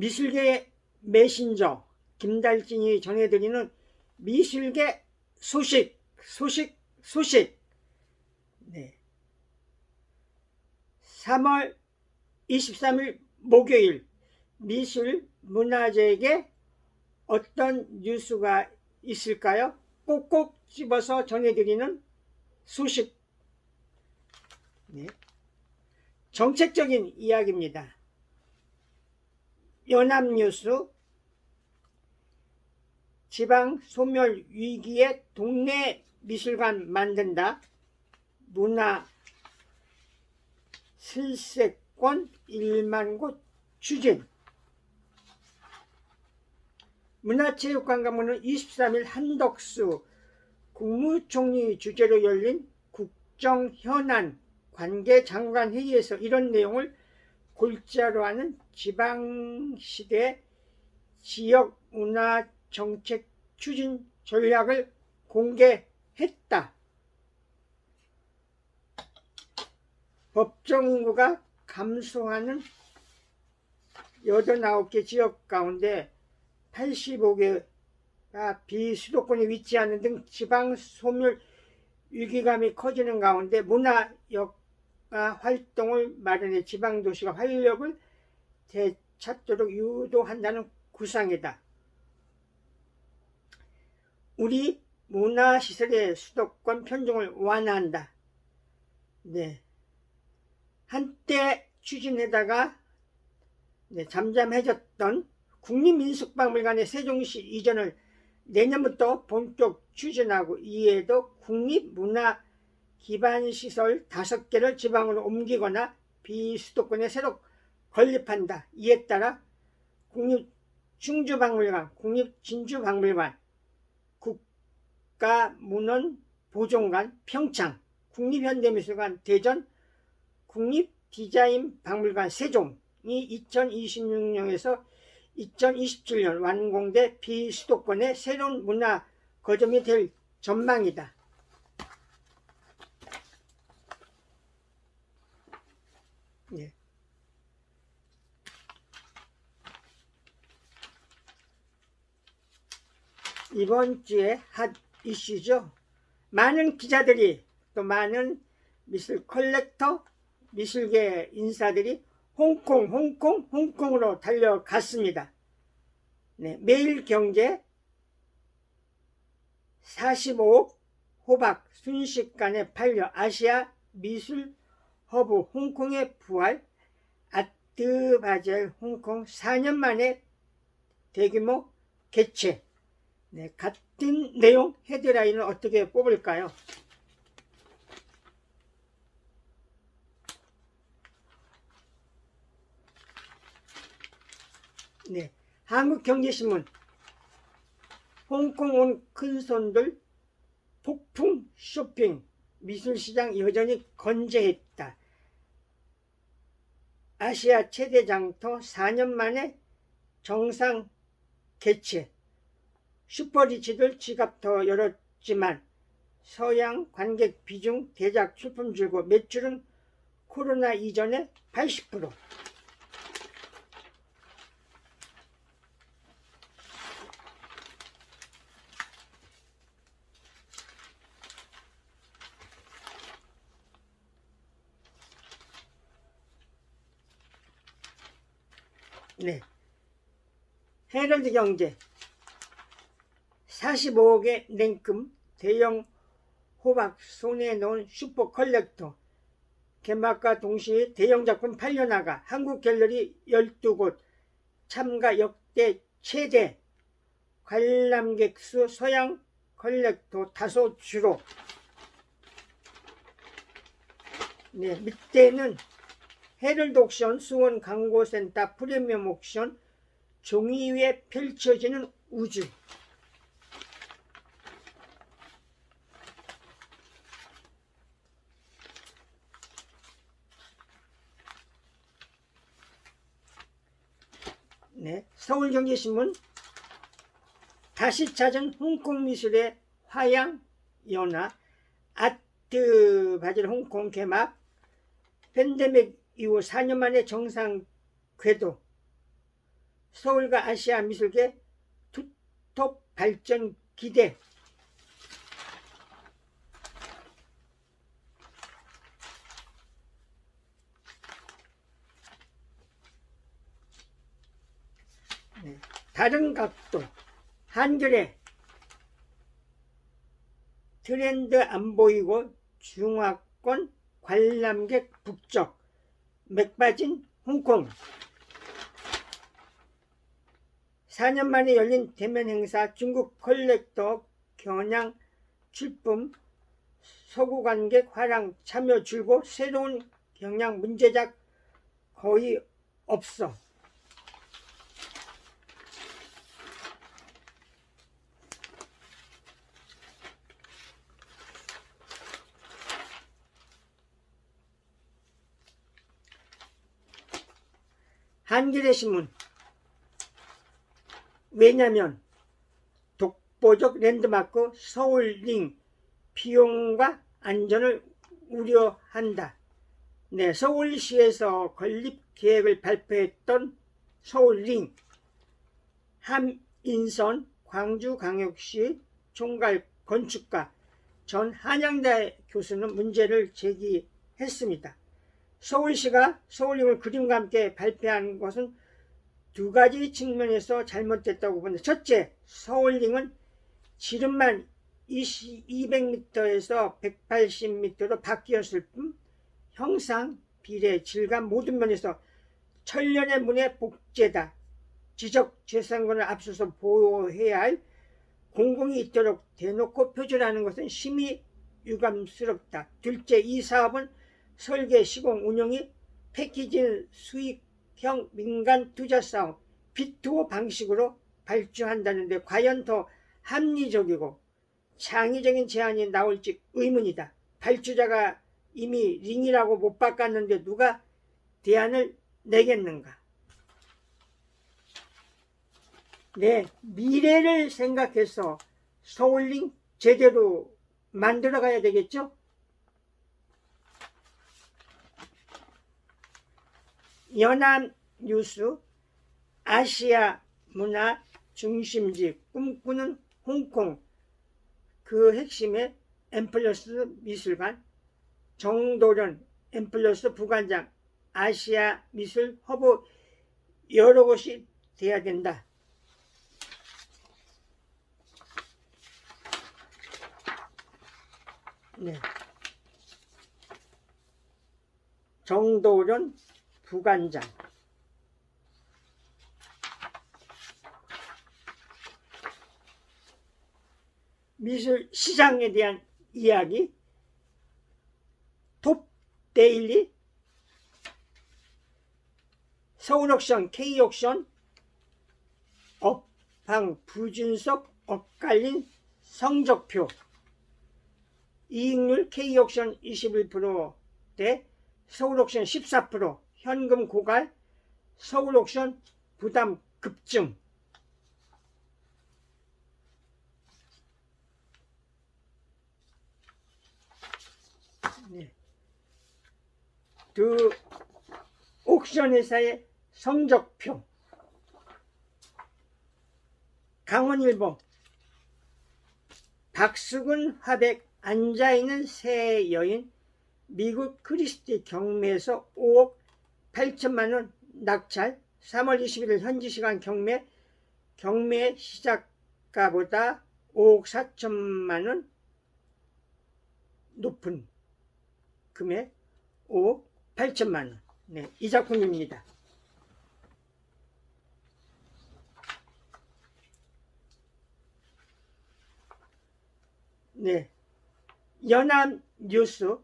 미술계 메신저 김달진이 전해드리는 미술계 소식, 소식, 소식. 네. 3월 23일 목요일 미술 문화재에게 어떤 뉴스가 있을까요? 꼭꼭 집어서 전해드리는 소식. 네. 정책적인 이야기입니다. 연합뉴스 지방 소멸 위기에 동네 미술관 만든다. 문화 실세권 1만 곳 추진. 문화체육관광부는 23일 한덕수 국무총리 주재로 열린 국정현안 관계장관 회의에서 이런 내용을 골자로 하는 지방시대 지역 문화 정책 추진 전략을 공개했다. 법정인구가 감소하는 89개 지역 가운데 85개가 비수도권에 위치하는 등 지방 소멸 위기감이 커지는 가운데 문화역가 활동을 마련해 지방 도시가 활력을 되찾도록 유도한다는 구상이다. 우리 문화시설의 수도권 편중을 완화한다. 네. 한때 추진에다가 네, 잠잠해졌던 국립민속박물관의 세종시 이전을 내년부터 본격 추진하고 이에도 국립문화 기반시설 5개를 지방으로 옮기거나 비수도권에 새로 건립한다. 이에 따라 국립충주박물관, 국립진주박물관, 국가문헌보존관, 평창, 국립현대미술관, 대전, 국립디자인박물관, 세종이 2026년에서 2027년 완공돼 비수도권의 새로운 문화 거점이 될 전망이다. 예. 이번 주에 핫 이슈죠. 많은 기자들이 또 많은 미술 컬렉터, 미술계 인사들이 홍콩, 홍콩, 홍콩으로 달려갔습니다. 네, 매일경제 45억 호박 순식간에 팔려 아시아 미술 허브 홍콩의 부활 아트바젤 홍콩 4년 만에 대규모 개최 네, 같은 내용 헤드라인을 어떻게 뽑을까요? 네, 한국경제신문 홍콩 온 큰손들 폭풍 쇼핑 미술시장 여전히 건재했다. 아시아 최대 장터 4년 만에 정상 개최 슈퍼리치들 지갑 더 열었지만 서양 관객 비중 대작 출품 줄고 매출은 코로나 이전의 80% 네. 헤럴드 경제 45억의 냉금 대형 호박 손에 넣은 슈퍼 컬렉터. 개막과 동시에 대형 작품 팔려나가 한국 갤러리 12곳. 참가 역대 최대 관람객 수 서양 컬렉터 다소 주로. 네, 밑에는 헤럴드 옥션 수원 광고센터 프리미엄 옥션 종이 위에 펼쳐지는 우주 네, 서울경제신문 다시 찾은 홍콩 미술의 화양 연화 아트 바질 홍콩 개막 팬데믹 이후 4년 만에 정상 궤도 서울과 아시아 미술계 투톱 발전 기대 네, 다른 각도 한글에 트렌드 안 보이고 중화권 관람객 북적 맥빠진 홍콩 4년 만에 열린 대면 행사 중국 컬렉터 겨냥 출품 서구 관객 화랑 참여 줄고 새로운 경향 문제작 거의 없어. 한겨레 신문 왜냐면 독보적 랜드마크 서울링 비용과 안전을 우려한다. 네, 서울시에서 건립 계획을 발표했던 서울링 함인선 광주광역시 총괄 건축가 전 한양대 교수는 문제를 제기했습니다. 서울시가 서울링을 그림과 함께 발표한 것은 두 가지 측면에서 잘못됐다고 본다. 첫째, 서울링은 지름만 200m에서 180m로 바뀌었을 뿐 형상, 비례, 질감 모든 면에서 천년의 문의 복제다. 지적 재산권을 앞서서 보호해야 할 공공이 있도록 대놓고 표절하는 것은 심히 유감스럽다. 둘째, 이 사업은 설계, 시공, 운영이 패키지 수익형 민간 투자 사업 비투어 방식으로 발주한다는데 과연 더 합리적이고 창의적인 제안이 나올지 의문이다. 발주자가 이미 링이라고 못 바꿨는데 누가 대안을 내겠는가? 네, 미래를 생각해서 서울링 제대로 만들어 가야 되겠죠? 연안 뉴스 아시아 문화 중심지 꿈꾸는 홍콩 그 핵심의 엠플러스 미술관 정도련 엠플러스 부관장 아시아 미술 허브 여러 곳이 돼야 된다. 네. 정도련 부관장. 미술 시장에 대한 이야기. 톱 데일리. 서울 옥션 K 옥션. 업방 부준석 엇갈린 성적표. 이익률 K 옥션 21%대 서울 옥션 14% 현금 고갈 서울 옥션 부담 급증. 네. 그 옥션 회사의 성적표. 강원일보. 박수근 화백 앉아있는 새 여인 미국 크리스티 경매에서 5억 8천만원 낙찰 3월 21일 현지 시간 경매 경매 시작가보다 5억 4천만원 높은 금액 5억 8천만원 네, 이 작품입니다. 네, 연합 뉴스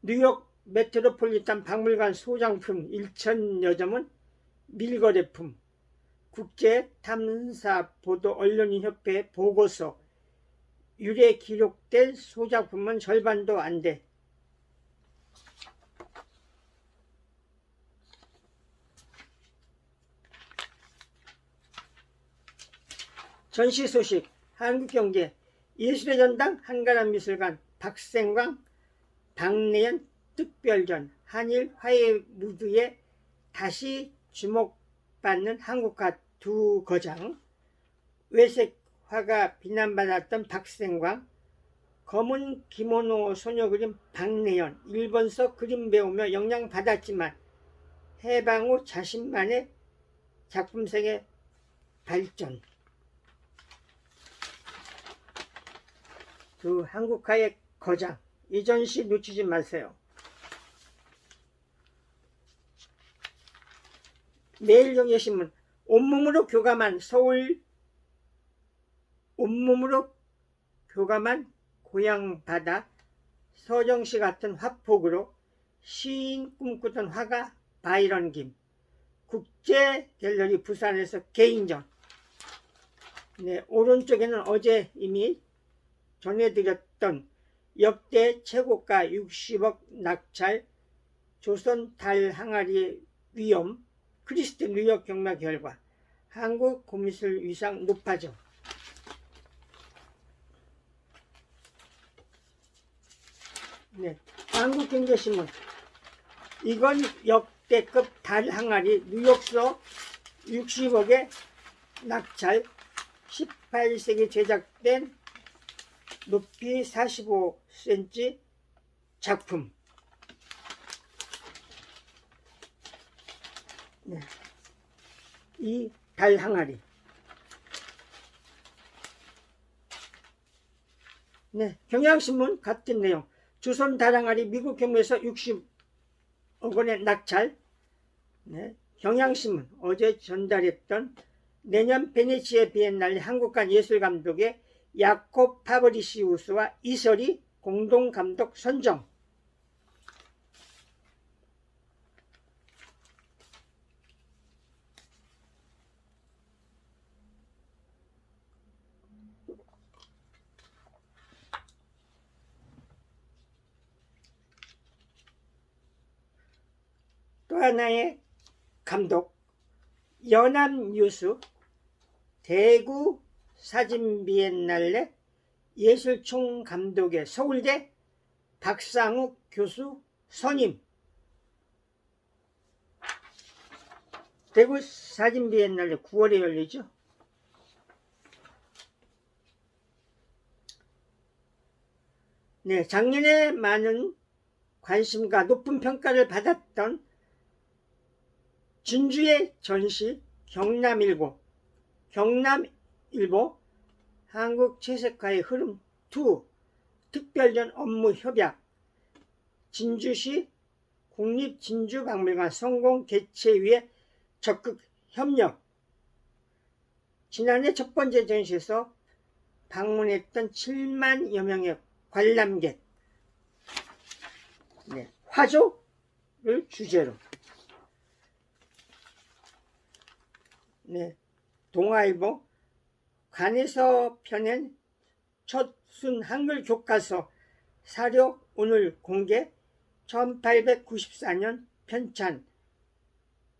뉴욕 메트로폴리탄 박물관 소장품 1천 여 점은 밀거래품 국제 탐사 보도 언론인 협회 보고서 유래 기록된 소장품은 절반도 안 돼. 전시 소식 한국경제 예술의 전당 한가람 미술관 박생광 박내연 특별전 한일 화해 무드에 다시 주목받는 한국화 두 거장, 외색 화가 비난받았던 박생광, 검은 기모노 소녀 그림 박내연, 일본서 그림 배우며 영향 받았지만 해방 후 자신만의 작품색의 발전. 두 한국화의 거장, 이전 시 놓치지 마세요. 매일경제신문. 온몸으로 교감한 서울 온몸으로 교감한 고향 바다 서정시 같은 화폭으로 시인 꿈꾸던 화가 바이런 김. 국제 갤러리 부산에서 개인전. 네, 오른쪽에는 어제 이미 전해드렸던 역대 최고가 60억 낙찰 조선 달 항아리의 위험 크리스트 뉴욕 경마 결과 한국 고미술 위상 높아져. 네, 한국경제신문. 이건 역대급 달 항아리 뉴욕서 60억의 낙찰 18세기 제작된 높이 45cm 작품 네. 이 달 항아리. 네, 경향신문 같은 내용 조선 달 항아리 미국 경매에서 60억 원의 낙찰. 네, 경향신문 어제 전달했던 내년 베네치아 비엔날레 한국관 예술감독의 야코 파브리시우스와 이설이 공동감독 선정 또 하나의 감독 연합뉴스 대구 사진 비엔날레 예술총 감독의 서울대 박상욱 교수 선임 대구 사진 비엔날레 9월에 열리죠. 네, 작년에 많은 관심과 높은 평가를 받았던 진주의 전시 경남일보 경남일보 한국 채색화의 흐름 2 특별전 업무 협약. 진주시 국립진주박물관 성공 개최위에 적극 협력. 지난해 첫 번째 전시에서 방문했던 7만여 명의 관람객. 네, 화조를 주제로 네, 동아일보. 관에서 펴낸 첫 순 한글 교과서 사료 오늘 공개 1894년 편찬.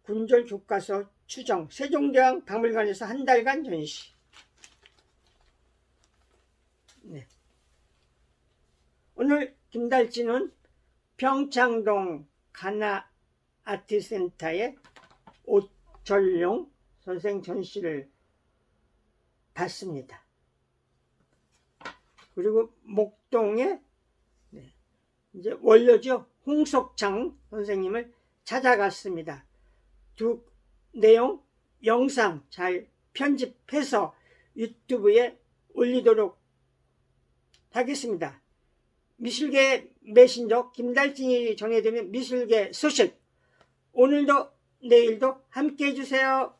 군절 교과서 추정. 세종대왕 박물관에서 한 달간 전시. 네. 오늘 김달진은 평창동 가나 아트센터의 옷 전용 선생 전시를 봤습니다. 그리고 목동에 네, 이제 원료죠 홍석창 선생님을 찾아갔습니다. 두 내용 영상 잘 편집해서 유튜브에 올리도록 하겠습니다. 미술계 메신저 김달진이 전해드리는 미술계 소식 오늘도 내일도 함께 해주세요.